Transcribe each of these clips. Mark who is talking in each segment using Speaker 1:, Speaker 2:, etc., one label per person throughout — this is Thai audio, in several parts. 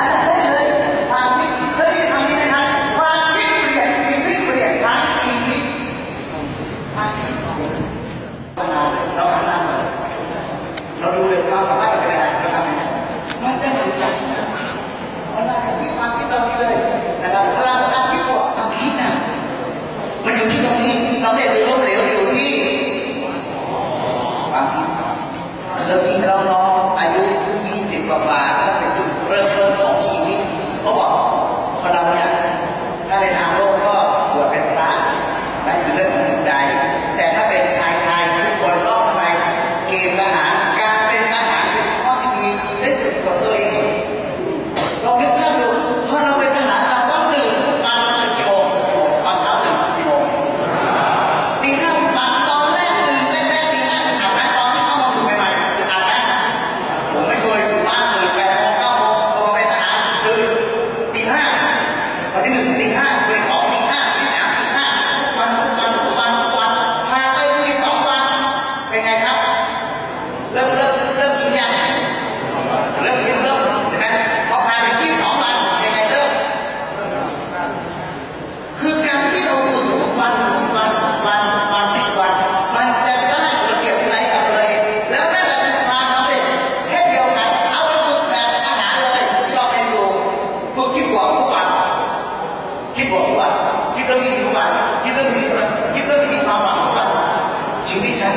Speaker 1: Amen.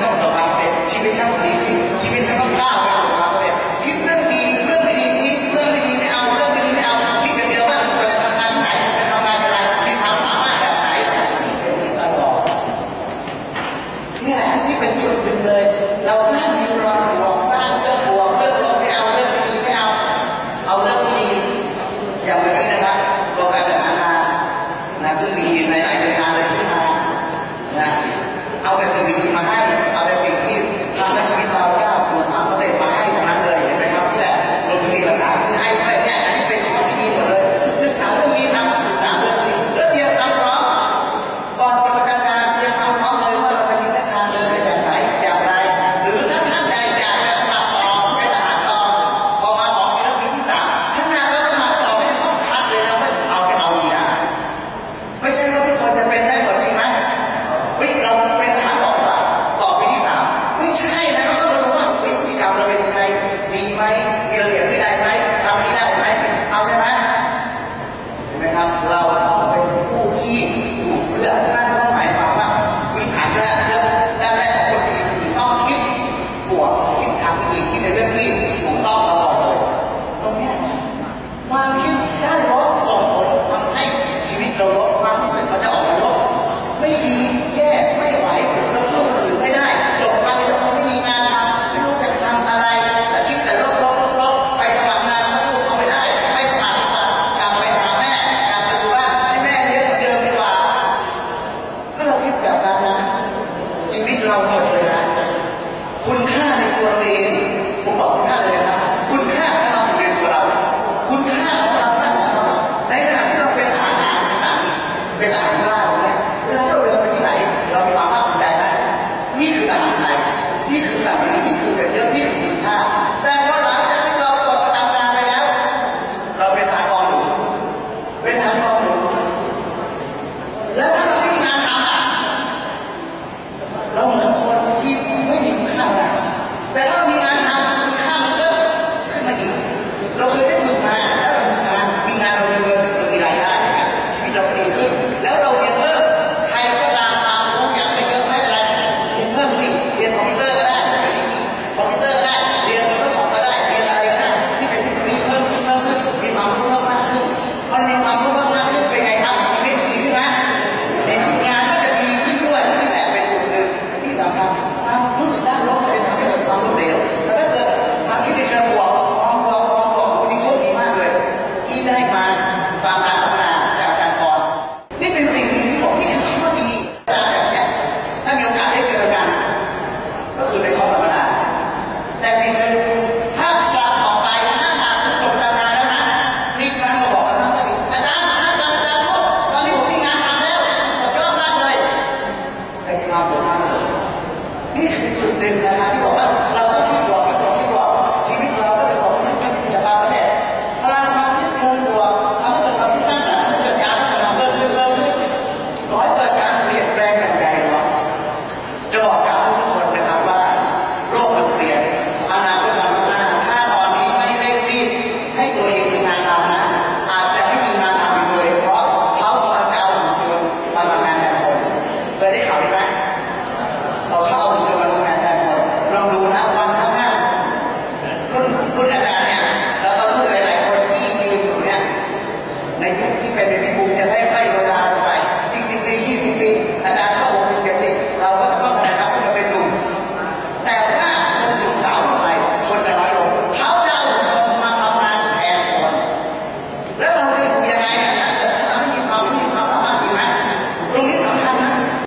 Speaker 1: ต้องสบามเร็จชีวิตฉันต้องดีขึ้นชีวิตฉันต้องก้าวไปสู่ความสำเร็จคิดเรื่องดีเรื่องไม่ดีคิดเรื่องไม่ดีไม่เอาเรื่องไม่ดีไม่เอาคิดอย่างเดียวว่าจะทำงานไหนจะทำงานอะไรมีความสามารถแบบไหนเป็นตลอดนี่แหละที่เป็นจุดหนึ่งเลย เราสร้างยูรอนบวกสร้างเรื่องบวกเรื่องลบไม่เอาเรื่องไม่ดีไม่เอา เอาเรื่องที่ดีอย่าไป الكلمة إيه